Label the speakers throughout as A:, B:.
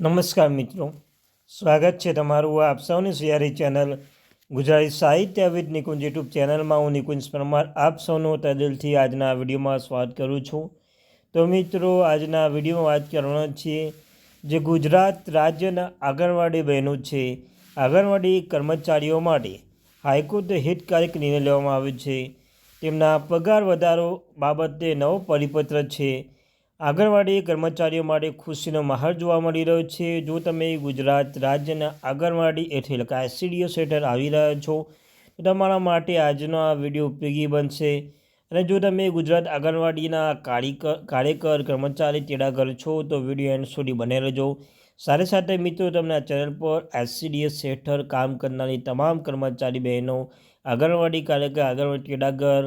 A: નમસ્કાર મિત્રો. સ્વાગત છે તમારું આપ સૌની સિયારી ચેનલ ગુજરાતી સાહિત્ય વિદ નિકુંજ યુટ્યુબ ચેનલમાં. હું નિકુંજ પરમાર આપ સૌનો તદિલથી આજના વિડીયોમાં સ્વાગત કરું છું. તો મિત્રો, આજના વિડીયોમાં વાત કરવાના છીએ જે ગુજરાત રાજ્યના આંગણવાડી બહેનો છે. આંગણવાડી કર્મચારીઓ માટે હાઈકોર્ટે હિતકારક નિર્ણય લેવામાં આવ્યો છે. તેમના પગાર વધારો બાબતે નવો પરિપત્ર છે. આંગણવાડી કર્મચારીઓ માટે ખુશીનો માહોલ જોવા મળી રહ્યો છે. જો તમે ગુજરાત રાજ્યના આંગણવાડી હેઠળ કાયસીડીએસ હેઠળ આવી રહ્યા છો, તો તમારા માટે આજનો આ વીડિયો ઉપયોગી બનશે. અને જો તમે ગુજરાત આંગણવાડીના કાર્યકર, કર્મચારી તેડાગર છો, તો વીડિયો એન્ડ સુધી બને રહેજો. સાથે સાથે મિત્રો, તમને આ ચેનલ પર એસસીડીએસ હેઠળ કામ કરનારી તમામ કર્મચારી બહેનો, આંગણવાડી કાર્યકર, આંગણવાડી તેડાગર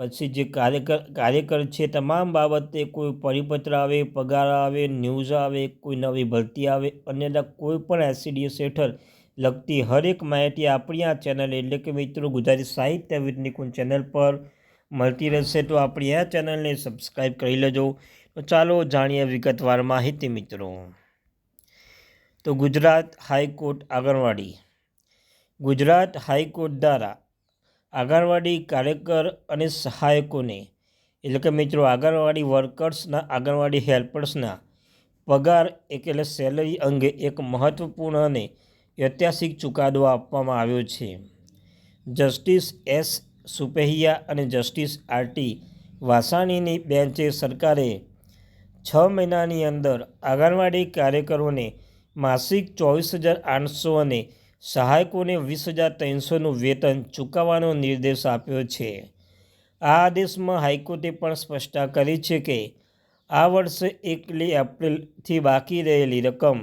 A: પછી જે કાર્યકર કાર્યકર છે, તમામ બાબતે કોઈ પરિપત્ર આવે, પગાર આવે, ન્યૂઝ આવે, કોઈ નવી ભરતી આવે અન્યના કોઈ પણ એસસીડીએસ હેઠળ લગતી હરેક માહિતી આપણી આ ચેનલ એટલે કે મિત્રો ગુજરાતી સાહિત્ય વિજ્ઞાન ચેનલ પર મળતી રહેશે. તો આપણી આ ચેનલને સબસ્ક્રાઈબ કરી લેજો. તો ચાલો જાણીએ વિગતવાર માહિતી મિત્રો. તો Gujarat high court anganwadi. Gujarat high court દ્વારા આંગણવાડી કાર્યકર અને સહાયકોને, એટલે કે મિત્રો આંગણવાડી વર્કર્સના, આંગણવાડી હેલ્પર્સના પગાર એટલે સેલરી અંગે એક મહત્ત્વપૂર્ણ અને ઐતિહાસિક ચુકાદો આપવામાં આવ્યો છે. જસ્ટિસ એસ સુપેહિયા અને જસ્ટિસ આરટી વાસાણીની બેન્ચે સરકારે છ મહિનાની અંદર આંગણવાડી કાર્યકરોને માસિક ચોવીસ હજાર આઠસો અને સહાયકોને વીસ હજાર ત્રણસોનું વેતન ચૂકવવાનો નિર્દેશ આપ્યો છે. આ આદેશમાં હાઈકોર્ટે પણ સ્પષ્ટતા કરી છે કે આ વર્ષે એકલી એપ્રિલથી બાકી રહેલી રકમ,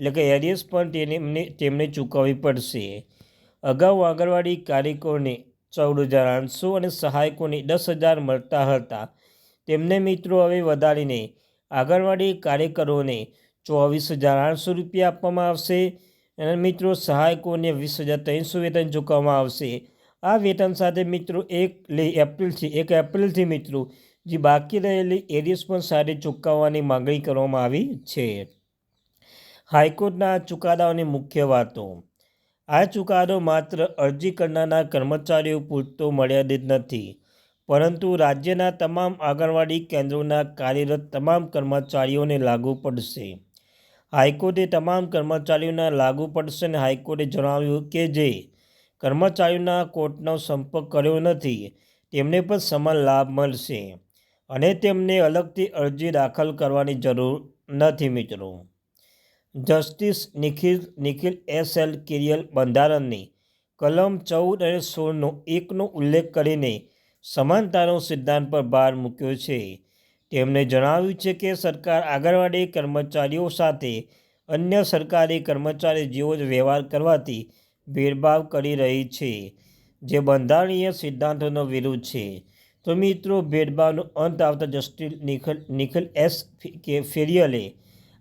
A: એટલે કે એરિયસ પણ તેમને તેમને ચૂકવવી પડશે. અગાઉ આંગણવાડી કાર્યકરોને ચૌદ હજાર આઠસો અને સહાયકોને દસ હજાર મળતા હતા. તેમને મિત્રો હવે વધારીને આંગણવાડી કાર્યકરોને ચોવીસ હજાર આઠસો રૂપિયા આપવામાં આવશે. અને મિત્રો સહાયકોને વીસ હજાર ત્રણસો વેતન ચૂકવવામાં આવશે? આ વેતન સાથે મિત્રો, એક એપ્રિલથી એક એપ્રિલથી મિત્રો, જે બાકી રહેલી એરિયસ પણ સાથે ચૂકવવાની માગણી કરવામાં આવી છે. હાઈકોર્ટના ચુકાદાઓની મુખ્ય વાતો. આ ચુકાદો માત્ર અરજી કરનારના કર્મચારીઓ પૂરતો મર્યાદિત નથી, પરંતુ રાજ્યના તમામ આંગણવાડી કેન્દ્રોના કાર્યરત તમામ કર્મચારીઓને લાગુ પડશે. હાઈકોર્ટે તમામ કર્મચારીઓના લાગુ પડશે અને હાઈકોર્ટે જણાવ્યું કે જે કર્મચારીઓના કોર્ટનો સંપર્ક કર્યો નથી, તેમને પણ સમાન લાભ મળશે અને તેમને અલગથી અરજી દાખલ કરવાની જરૂર નથી મિત્રો. Justice Nikhil Nikhil S L Kariel બંધારણની કલમ ચૌદ અને સોળનો એકનો ઉલ્લેખ કરીને સમાનતાનો સિદ્ધાંત પર ભાર મૂક્યો છે. તેમણે જણાવ્યું છે કે સરકાર આંગણવાડી કર્મચારીઓ સાથે અન્ય સરકારી કર્મચારી જેવો જ વ્યવહાર કરવાથી ભેદભાવ કરી રહી છે, જે બંધારણીય સિદ્ધાંતોનો વિરુદ્ધ છે. તો મિત્રો, ભેદભાવનો અંત આવતા જસ્ટિસ નિખલ, નિખિલ એસ કે ફેરિયલે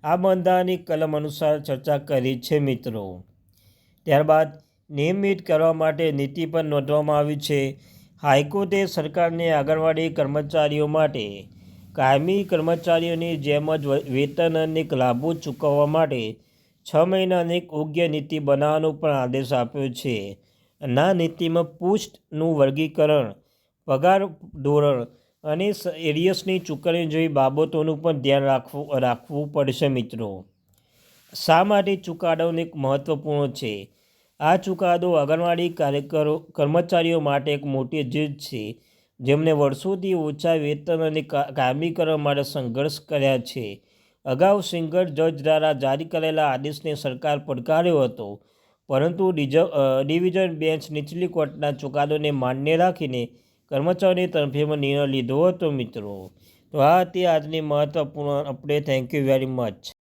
A: આ બંધારણની કલમ અનુસાર ચર્ચા કરી છે મિત્રો. ત્યારબાદ નિયમિત કરવા માટે નીતિ પણ નોંધવામાં આવી છે. હાઈકોર્ટે સરકારને આંગણવાડી કર્મચારીઓ માટે કાયમી કર્મચારીઓની જેમ જ વેતન અને લાભો ચૂકવવા માટે છ મહિનાની યોગ્ય નીતિ બનાવવાનો પણ આદેશ આપ્યો છે. ના નીતિમાં પુષ્ટનું વર્ગીકરણ, પગાર ધોરણ અને એરિયસની ચૂકવણી જેવી બાબતોનું પણ ધ્યાન રાખવું રાખવું પડશે મિત્રો. શા માટે ચુકાદોને એક મહત્ત્વપૂર્ણ છે? આ ચુકાદો આંગણવાડી કાર્યકરો, કર્મચારીઓ માટે એક મોટી જીત છે. જેમણે વર્ષોથી ઓછા વેતન અને કામી કરવા માટે સંઘર્ષ કર્યા છે. અગાઉ સિંગર જજ દ્વારા જારી કરેલા આદેશને સરકાર પડકાર્યો હતો, પરંતુ ડિવિઝન બેન્ચ નીચલી કોર્ટના ચુકાદોને માન્ય રાખીને કર્મચારીની તરફેમાં નિર્ણય લીધો હતો મિત્રો. તો આ હતી આજની મહત્ત્વપૂર્ણ update thank you very much